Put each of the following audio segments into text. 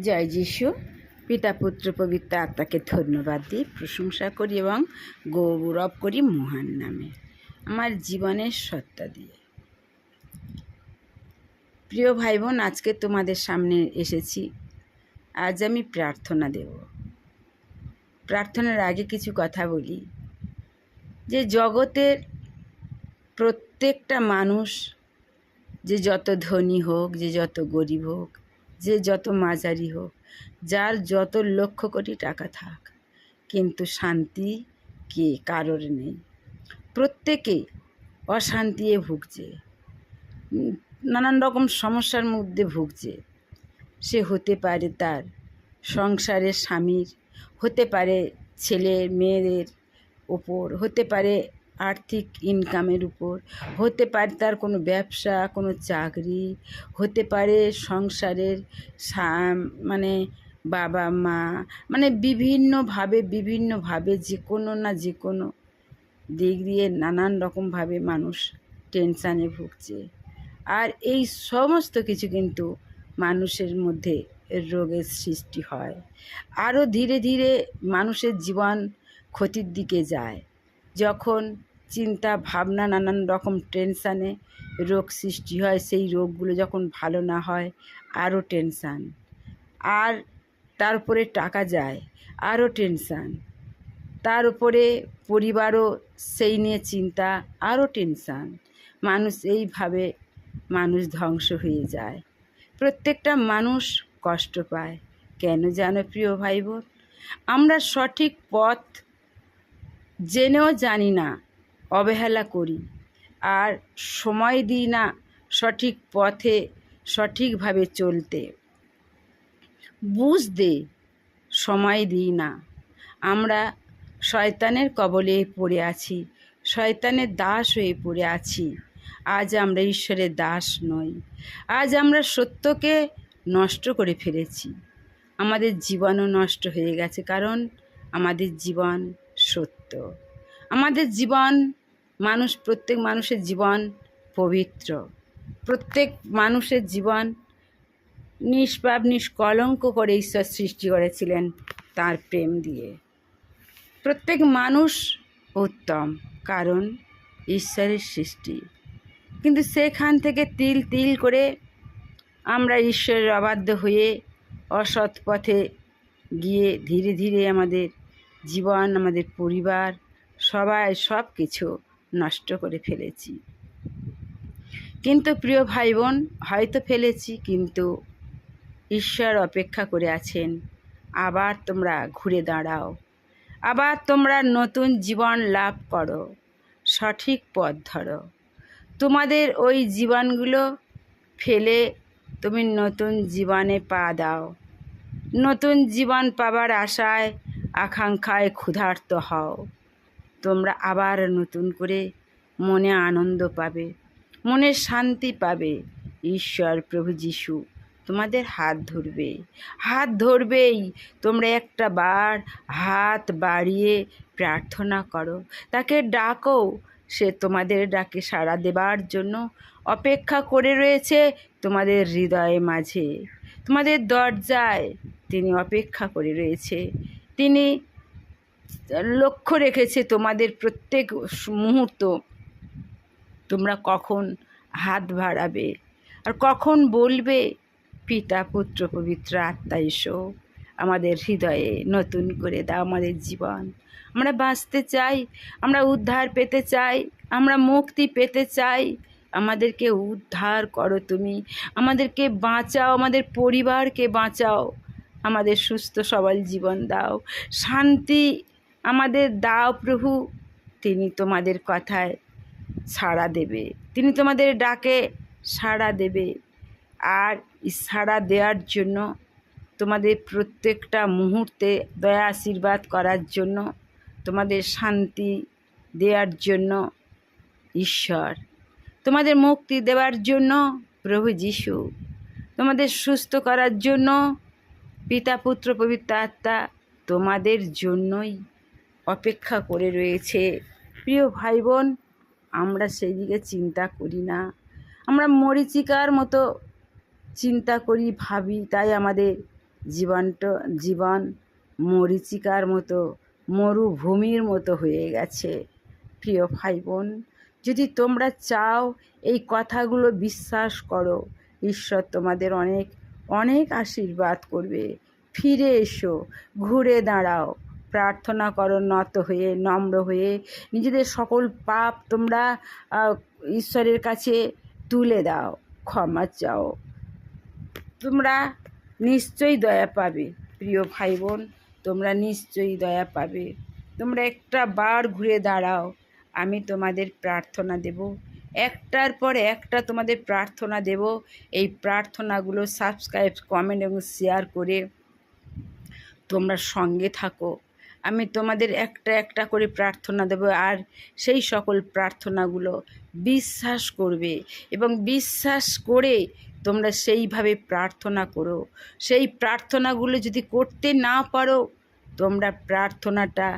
জয় যিশু। পিতা, পুত্র, পবিত্র আত্মাকে ধন্যবাদ দিই, প্রশংসা করি এবং গৌরব করি মহান নামে। আমার জীবনের সত্তা দিয়ে। প্রিয় ভাই বোন আজকে তোমাদের সামনে এসেছি। আজ আমি প্রার্থনা দেব। প্রার্থনার আগে কিছু কথা বলি। যে জগতের প্রত্যেকটা মানুষ যে যত ধনী হোক, যে যত গরিব হোক যে যত মাঝারি হোক, যার যত লক্ষ কোটি টাকা থাক, কিন্তু শান্তি কে কারোর নেই? প্রত্যেকেই অশান্তিয়ে ভুগছে নানান রকম সমস্যার মধ্যে ভুগছে। সে হতে পারে তার সংসারের স্বামীর, হতে পারে ছেলে মেয়েদের ওপর, হতে পারে আর্থিক ইনকামের উপর। হতে পারে তার কোনো ব্যবসা, কোনো চাকরি, হতে পারে সংসারের মানে বাবা, মা মানে বিভিন্নভাবে বিভিন্নভাবে যে কোনো না যে কোনো দিক দিয়ে নানান রকমভাবে মানুষ টেনশানে ভুগছে। আর এই সমস্ত কিছু কিন্তু মানুষের মধ্যে রোগের সৃষ্টি হয়। আরও ধীরে ধীরে মানুষের জীবন ক্ষতির দিকে যায়। যখন চিন্তা, ভাবনা, নানান রকম টেনশানে রোগ সৃষ্টি হয়। সেই রোগগুলো যখন ভালো না হয়, আরও টেনশান। আর তারপরে টাকা যায়, আরও টেনশান। তার উপরে পরিবারও সেই নিয়ে চিন্তা, আরও টেনশান। মানুষ এইভাবে মানুষ ধ্বংস হয়ে যায়। প্রত্যেকটা মানুষ কষ্ট পায়। কেন জানো প্রিয় ভাই বোন আমরা সঠিক পথ জেনেও জানি না অবহেলা করি। আর সময় দিই না সঠিক পথে সঠিকভাবে চলতে। বুঝতে সময় দিই না। আমরা শয়তানের কবলে পড়ে আছি, শয়তানের দাস হয়ে পড়ে আছি। আজ আমরা ঈশ্বরের দাস নই। আজ আমরা সত্যকে নষ্ট করে ফেলেছি। আমাদের জীবনও নষ্ট হয়ে গেছে, কারণ আমাদের জীবন সত্য। আমাদের জীবন মানুষ, প্রত্যেক মানুষের জীবন পবিত্র। প্রত্যেক মানুষের জীবন নিষ্পাপ, নিষ্কলঙ্ক করে ঈশ্বর সৃষ্টি করেছিলেন তার প্রেম দিয়ে। প্রত্যেক মানুষ উত্তম, কারণ ঈশ্বরের সৃষ্টি। কিন্তু সেখান থেকে তিল তিল করে আমরা ঈশ্বরের অবাধ্য হয়ে অসৎ পথে গিয়ে ধীরে ধীরে আমাদের জীবন, আমাদের পরিবার, সবাই সব কিছু নষ্ট করে ফেলেছি। কিন্তু প্রিয় ভাই বোন হয়তো ফেলেছি, কিন্তু ঈশ্বর অপেক্ষা করে আছেন। আবার তোমরা ঘুরে দাঁড়াও। আবার তোমরা নতুন জীবন লাভ করো। সঠিক পথ ধরো। তোমাদের ওই জীবনগুলো ফেলে তুমি নতুন জীবনে পা দাও। নতুন জীবন পাবার আশায়, আকাঙ্ক্ষায় ক্ষুধার্ত হও। তোমরা আবার নতুন করে মনে আনন্দ পাবে, মনে শান্তি পাবে। ঈশ্বর প্রভু যিশু তোমাদের হাত ধরবে। হাত ধরবেই। তোমরা একটা বার হাত বাড়িয়ে প্রার্থনা করো। তাকে ডাকো। সে তোমাদের ডাকে সাড়া দেবার জন্য অপেক্ষা করে রয়েছে তোমাদের হৃদয়ে মাঝে। তোমাদের দরজায় তিনি অপেক্ষা করে রয়েছে। তিনি লক্ষ্য রেখেছে তোমাদের প্রত্যেক মুহূর্ত। তোমরা কখন হাত বাড়াবে? আর কখন বলবে, পিতা, পুত্র, পবিত্র আত্মা, এসো। আমাদের হৃদয়ে নতুন করে দাও আমাদের জীবন। আমরা বাঁচতে চাই, আমরা উদ্ধার পেতে চাই, আমরা মুক্তি পেতে চাই। আমাদেরকে উদ্ধার করো তুমি। আমাদেরকে বাঁচাও, আমাদের পরিবারকে বাঁচাও। আমাদের সুস্থ সবল জীবন দাও। শান্তি আমাদের দাও প্রভু, তিনি তোমাদের কথায় সাড়া দেবে। তিনি তোমাদের ডাকে সাড়া দেবে আর সাড়া দেওয়ার জন্য তোমাদের প্রত্যেকটা মুহূর্তে দয়া আশীর্বাদ করার জন্য, তোমাদের শান্তি দেওয়ার জন্য ঈশ্বর। তোমাদের মুক্তি দেওয়ার জন্য প্রভু যিশু। তোমাদের সুস্থ করার জন্য পিতা, পুত্র, পবিত্র আত্মা তোমাদের জন্যই অপেক্ষা করে রয়েছে। প্রিয় ভাই বোন আমরা সেই দিকে চিন্তা করি না। আমরা মরিচিকার মতো চিন্তা করি, ভাবি, তাই আমাদের জীবনটা, জীবন মরীচিকার মতো, মরুভূমির মতো হয়ে গেছে। প্রিয় ভাই বোন যদি তোমরা চাও এই কথাগুলো বিশ্বাস করো, ঈশ্বর তোমাদের অনেক অনেক আশীর্বাদ করবে। ফিরে এসো, ঘুরে দাঁড়াও। প্রার্থনা করো, নত হয়ে, নম্র হয়ে নিজেদের সকল পাপ তোমরা ঈশ্বরের কাছে তুলে দাও, ক্ষমা চাও। তোমরা নিশ্চয়ই দয়া পাবে, প্রিয় ভাই বোন তোমরা নিশ্চয়ই দয়া পাবে। তোমরা একটা বার ঘুরে দাঁড়াও, আমি তোমাদের প্রার্থনা দেব। একটার পর একটা তোমাদের প্রার্থনা দেব। এই প্রার্থনাগুলো সাবস্ক্রাইব কমেন্ট এবং শেয়ার করে তোমরা সঙ্গে থাকো। আমি তোমাদের একটা একটা করে প্রার্থনা দেব আর সেই সকল প্রার্থনাগুলো বিশ্বাস করবে এবং বিশ্বাস করে তোমরা সেইভাবে প্রার্থনা করো। সেই প্রার্থনাগুলো যদি করতে না পারো, তোমরা প্রার্থনাটা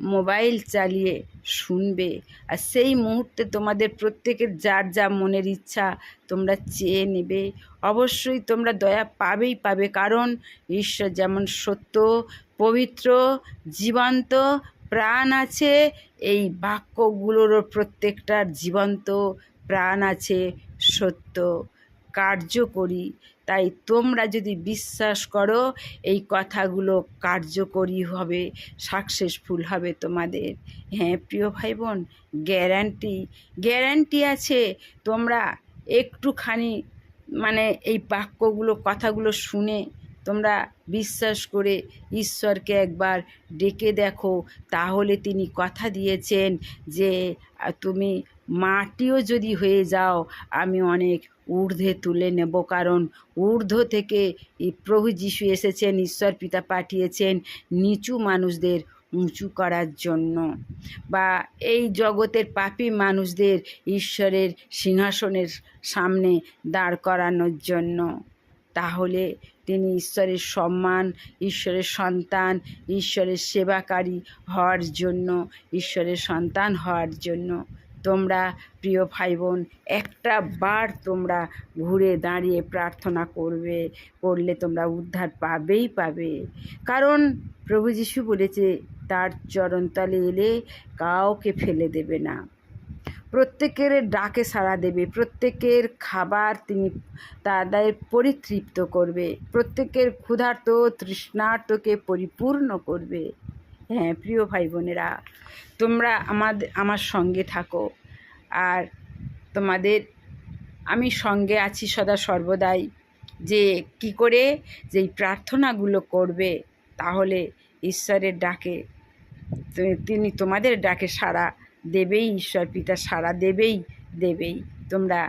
মোবাইল চালিয়ে শুনবে। আর সেই মুহূর্তে তোমাদের প্রত্যেকের যার যা মনের ইচ্ছা তোমরা চেয়ে নেবে। অবশ্যই তোমরা দয়া পাবেই পাবে। কারণ ঈশ্বর যেমন সত্য, পবিত্র, জীবন্ত, প্রাণ আছে, এই বাক্যগুলোরও প্রত্যেকটার জীবন্ত প্রাণ আছে সত্য। কার্যকরী তাই তোমরা যদি বিশ্বাস করো, এই কথাগুলো কার্যকরী হবে, সাকসেসফুল হবে তোমাদের। হ্যাঁ প্রিয় ভাই বোন গ্যারান্টি গ্যারান্টি আছে। তোমরা একটুখানি মানে এই বাক্যগুলো, কথাগুলো শুনে তোমরা বিশ্বাস করে ঈশ্বরকে একবার ডেকে দেখো। তাহলে তিনি কথা দিয়েছেন যে, তুমি মাটিও যদি হয়ে যাও, আমি অনেক ঊর্ধ্বে তুলে নেব। কারণ ঊর্ধ্ব থেকে প্রভু যিশু এসেছেন, ঈশ্বর পিতা পাঠিয়েছেন নিচু মানুষদের উঁচু করার জন্য। বা এই জগতের পাপী মানুষদের ঈশ্বরের সিংহাসনের সামনে দাঁড় করানোর জন্য। তাহলে তিনি ঈশ্বরের সম্মান, ঈশ্বরের সন্তান, ঈশ্বরের সেবাকারী হওয়ার জন্য, ঈশ্বরের সন্তান হওয়ার জন্য তোমরা প্রিয় ভাই বোন একটা বার তোমরা ঘুরে দাঁড়িয়ে প্রার্থনা করবে, করলে তোমরা উদ্ধার পাবেই পাবে। কারণ প্রভু যিশু বলেছে, তার চরণতলে এলে কাউকে ফেলে দেবে না। প্রত্যেকের ডাকে সাড়া দেবে, প্রত্যেকের খাবার তিনি তাদের পরিতৃপ্ত করবে, প্রত্যেকের ক্ষুধার্ত তৃষ্ণার্তকে পরিপূর্ণ করবে। হ্যাঁ প্রিয় ভাই বোনেরা তোমরা আমাদের আমার সঙ্গে থাকো। আর তোমাদের, আমি সঙ্গে আছি সদা সর্বদাই যে কি করে যেই প্রার্থনাগুলো করবে, তাহলে ঈশ্বরের ডাকে তিনি তোমাদের ডাকে সাড়া দেবেই, ঈশ্বর পিতা সাড়া দেবেই দেবেই। তোমরা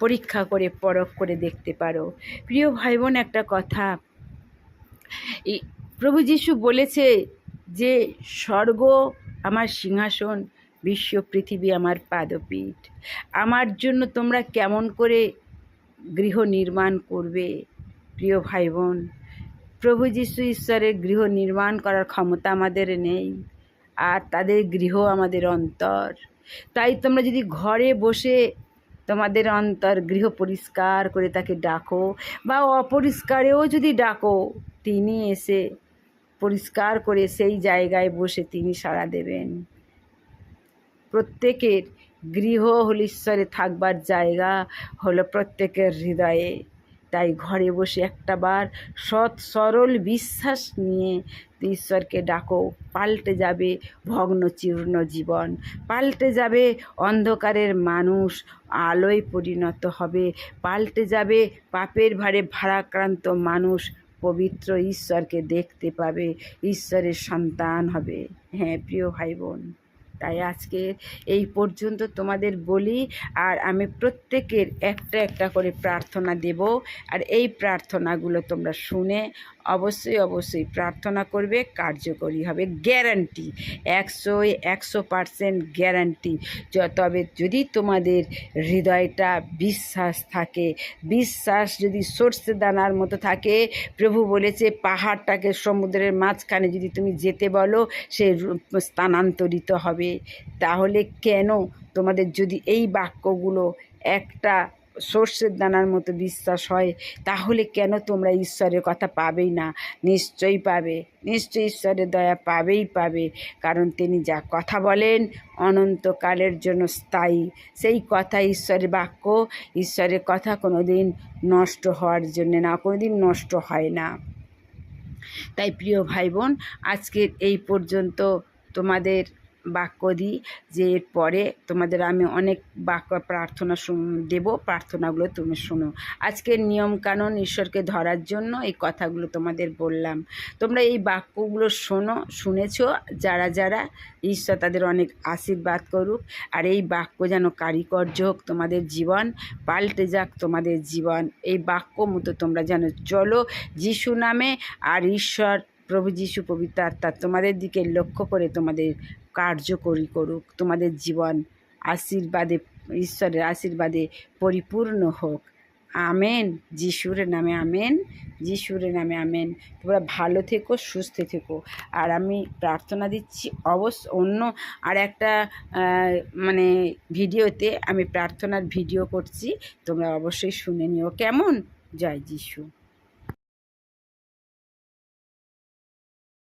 পরীক্ষা করে, পরখ করে দেখতে পারো। প্রিয় ভাই বোন একটা কথা। প্রভু যিশু বলেছে যে স্বর্গ, আমার সিংহাসন, বিশ্ব পৃথিবী আমার পাদপীঠ। আমার জন্য তোমরা কেমন করে গৃহ নির্মাণ করবে? প্রিয় ভাই বোন প্রভু যিশু ঈশ্বরের গৃহ নির্মাণ করার ক্ষমতা আমাদের নেই, আর তাদের গৃহ আমাদের অন্তর। তাই তোমরা যদি ঘরে বসে তোমাদের অন্তর গৃহ পরিষ্কার করে তাকে ডাকো, বা অপরিষ্কারেও যদি ডাকো, তিনি এসে পরিষ্কার করে সেই জায়গায় বসে তিনি সাড়া দেবেন। প্রত্যেকের গৃহ হল ঈশ্বরে থাকবার জায়গা হলো প্রত্যেকের হৃদয়ে। তাই ঘরে বসে একটা বার সৎ সরল বিশ্বাস নিয়ে ঈশ্বরকে ডাকো, পাল্টে যাবে ভগ্ন চূর্ণ জীবন, পাল্টে যাবে অন্ধকারের মানুষ, আলোয় পরিণত হবে, পাল্টে যাবে পাপের ভারে ভারাক্রান্ত মানুষ পবিত্র ঈশ্বরকে দেখতে পাবে, ঈশ্বরের সন্তান হবে। হ্যাঁ প্রিয় ভাই বোন তাই আজকে এই পর্যন্ত তোমাদের বলি, আর আমি প্রত্যেকের একটা একটা করে প্রার্থনা দেব। আর এই প্রার্থনাগুলো তোমরা শুনে অবশ্যই অবশ্যই। প্রার্থনা করবে, কার্যকরী হবে গ্যারান্টি একশো একশো পারসেন্ট গ্যারান্টি তবে যদি তোমাদের হৃদয়টা বিশ্বাস থাকে, বিশ্বাস যদি সর্ষে দানার মতো থাকে, প্রভু বলেছে পাহাড়টাকে সমুদ্রের মাঝখানে যদি তুমি যেতে বলো, সে স্থানান্তরিত হবে। তাহলে কেন তোমাদের যদি এই বাক্যগুলো একটা সর্ষের দানার মতো বিশ্বাস হয়, তাহলে কেন তোমরা ঈশ্বরের কথা পাবেই না? নিশ্চয়ই পাবে। নিশ্চয়ই ঈশ্বরের দয়া পাবেই পাবে। কারণ তিনি যা কথা বলেন অনন্তকালের জন্য স্থায়ী। সেই কথা ঈশ্বরের বাক্য, ঈশ্বরের কথা কোনো দিন নষ্ট হওয়ার জন্যে না কোনো দিন নষ্ট হয় না। তাই প্রিয় ভাই বোন আজকের এই পর্যন্ত তোমাদের বাক্য দিই যে এরপরে তোমাদের আমি অনেক বাক্য প্রার্থনা দেব, প্রার্থনাগুলো তুমি শোনো। আজকের নিয়মকানুন ঈশ্বরকে ধরার জন্য এই কথাগুলো তোমাদের বললাম। তোমরা এই বাক্যগুলো শোনো, শুনেছ, যারা যারা, ঈশ্বর তাদের অনেক আশীর্বাদ করুক। আর এই বাক্য যেন কারিকর্য হোক তোমাদের জীবন, পাল্টে যাক তোমাদের জীবন। এই বাক্য মতো তোমরা যেন চলো, যিশু নামে, আর ঈশ্বর, প্রভু যিশু পবিত্র আত্মা তোমাদের দিকে লক্ষ্য করে তোমাদের কার্যকরী করুক, তোমাদের জীবন আশীর্বাদে, ঈশ্বরের আশীর্বাদে পরিপূর্ণ হোক। আমেন। যিশুর নামে আমেন। যিশুর নামে আমেন। তোমরা ভালো থেকো, সুস্থ থেকো। আর আমি প্রার্থনা দিচ্ছি, অবশ্য অন্য আর একটা মানে ভিডিওতে আমি প্রার্থনার ভিডিও করছি, তোমরা অবশ্যই শুনে নিও। কেমন? জয় যিশু।